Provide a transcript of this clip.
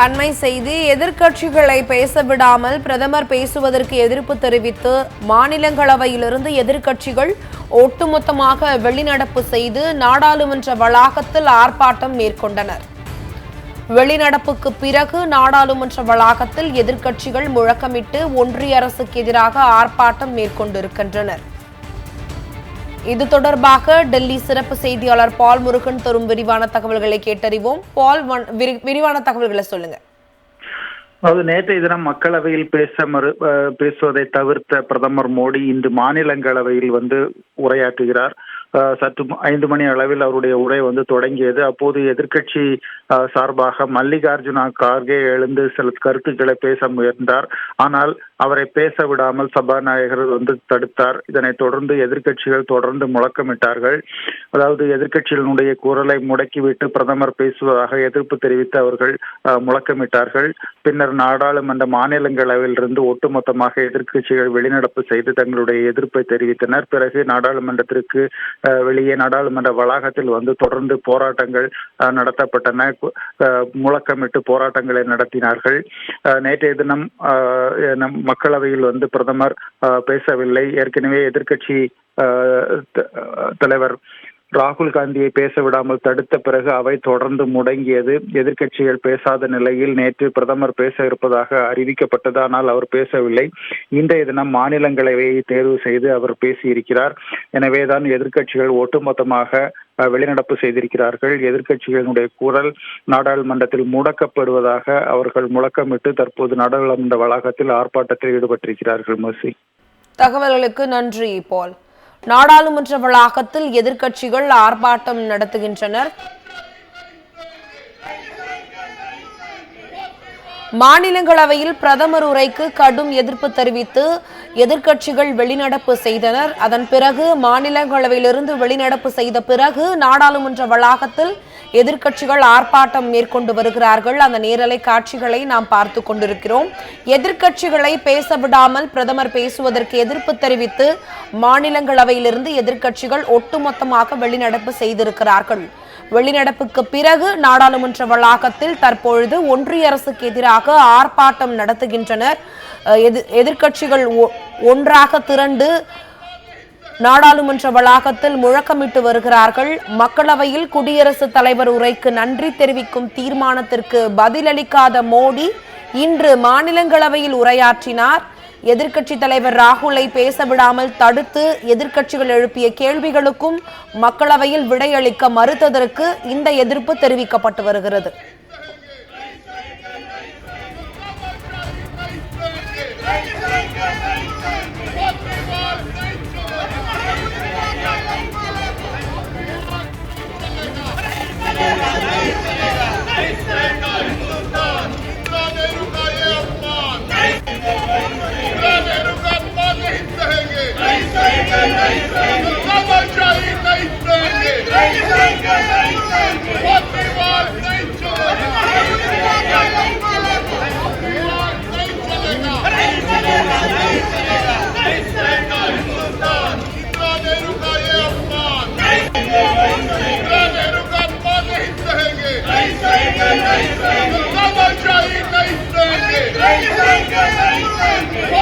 அண்மை செய்தி எதிர்க்கட்சிகளை பேச விடாமல் பிரதமர் பேசுவதற்கு எதிர்ப்பு தெரிவித்து மாநிலங்களவையிலிருந்து எதிர்க்கட்சிகள் ஒட்டுமொத்தமாக வெளிநடப்பு செய்து நாடாளுமன்ற வளாகத்தில் ஆர்ப்பாட்டம் மேற்கொண்டனர். வெளிநடப்புக்கு பிறகு நாடாளுமன்ற வளாகத்தில் எதிர்க்கட்சிகள் முழக்கமிட்டு ஒன்றிய அரசுக்கு எதிராக ஆர்ப்பாட்டம் மேற்கொண்டிருக்கின்றனர். இது தொடர்பாக டெல்லி சிறப்பு செய்தியாளர் பால் முருகன் தரும் விரிவான தகவல்களை கேட்டறிவோம். பால் விரி- விரிவான தகவல்களை சொல்லுங்க. அதாவது நேற்றைய தினம் மக்களவையில் பேச மறு அஹ் பேசுவதை தவிர்த்த பிரதமர் மோடி இன்று மாநிலங்களவையில் வந்து உரையாற்றுகிறார். சற்று ஐந்து மணி அளவில் அவருடைய உரை வந்து தொடங்கியது. அப்போது எதிர்கட்சி சார்பாக மல்லிகார்ஜுனா கார்கே எழுந்து சில கருத்துக்களை பேச முயன்றார். ஆனால் அவரை பேச விடாமல் சபாநாயகர் வந்து தடுத்தார். இதனைத் தொடர்ந்து எதிர்கட்சிகள் தொடர்ந்து முழக்கமிட்டார்கள். அதாவது எதிர்கட்சிகளினுடைய குரலை முடக்கிவிட்டு பிரதமர் பேசுவதாக எதிர்ப்பு தெரிவித்து அவர்கள் முழக்கமிட்டார்கள். பின்னர் நாடாளுமன்ற மாநிலங்களவையிலிருந்து ஒட்டுமொத்தமாக எதிர்கட்சிகள் வெளிநடப்பு செய்து தங்களுடைய எதிர்ப்பை தெரிவித்தனர். பிறகு நாடாளுமன்றத்திற்கு வெளியே நாடாளுமன்ற வளாகத்தில் வந்து தொடர்ந்து போராட்டங்கள் அஹ், நடத்தப்பட்டன. அஹ், முழக்கமிட்டு போராட்டங்களை நடத்தினார்கள். நேற்றைய தினம் நம் மக்களவையில் வந்து பிரதமர் பேசவில்லை. ஏற்கனவே எதிர்க்கட்சி அஹ், தலைவர் ராகுல் காந்தியை பேச விடாமல் தடுத்த பிறகு அவை தொடர்ந்து முடங்கியது. எதிர்க்கட்சிகள் பேசாத நிலையில் நேற்று பிரதமர் பேச இருப்பதாக அறிவிக்கப்பட்டது. ஆனால் அவர் பேசவில்லை. இன்றைய தினம் மாநிலங்களவையை தேர்வு செய்து அவர் பேசியிருக்கிறார். எனவேதான் எதிர்க்கட்சிகள் ஒட்டுமொத்தமாக வெளிநடப்பு செய்திருக்கிறார்கள். எதிர்க்கட்சிகளுடைய குரல் நாடாளுமன்றத்தில் முடக்கப்படுவதாக அவர்கள் முழக்கமிட்டு தற்போது நாடாளுமன்ற வளாகத்தில் ஆர்ப்பாட்டத்தில் ஈடுபட்டிருக்கிறார்கள் மசி. தகவல்களுக்கு நன்றி பால். நாடாளுமன்ற வளாகத்தில் எதிர்க்கட்சிகள் ஆர்ப்பாட்டம் நடத்துகின்றனர். மாநிலங்களவையில் பிரதமர் உரைக்கு கடும் எதிர்ப்பு தெரிவித்து எதிர்க்கட்சிகள் வெளிநடப்பு செய்தனர். அதன் பிறகு மாநிலங்களவையிலிருந்து வெளிநடப்பு செய்த பிறகு நாடாளுமன்ற வளாகத்தில் எதிர்க்கட்சிகள் ஆர்ப்பாட்டம் மேற்கொண்டு வருகிறார்கள். அந்த நேரலை காட்சிகளை நாம் பார்த்து கொண்டிருக்கிறோம். எதிர்க்கட்சிகளை பேச விடாமல் பிரதமர் பேசுவதற்கு எதிர்ப்பு தெரிவித்து மாநிலங்களவையிலிருந்து எதிர்க்கட்சிகள் ஒட்டுமொத்தமாக வெளிநடப்பு செய்திருக்கிறார்கள். வெளிநடப்புக்கு பிறகு நாடாளுமன்ற வளாகத்தில் தற்பொழுது ஒன்றிய அரசுக்கு எதிராக ஆர்ப்பாட்டம் நடத்துகின்றனர். எதிர்கட்சிகள் ஒ- ஒன்றாக திரண்டு நாடாளுமன்ற வளாகத்தில் முழக்கமிட்டு வருகிறார்கள். மக்களவையில் குடியரசுத் தலைவர் உரைக்கு நன்றி தெரிவிக்கும் தீர்மானத்திற்கு பதிலளிக்காத மோடி இன்று மாநிலங்களவையில் உரையாற்றினார். எதிர்க்கட்சி தலைவர் ராகுலை பேச விடாமல் தடுத்து எதிர்க்கட்சிகள் எழுப்பிய கேள்விகளுக்கும் மக்களவையில் விடையளிக்க மறுத்ததற்கு இந்த எதிர்ப்பு தெரிவிக்கப்பட்டு வருகிறது. Come on, Charlie, Nathan! Nathan! Nathan! Nathan! Nathan!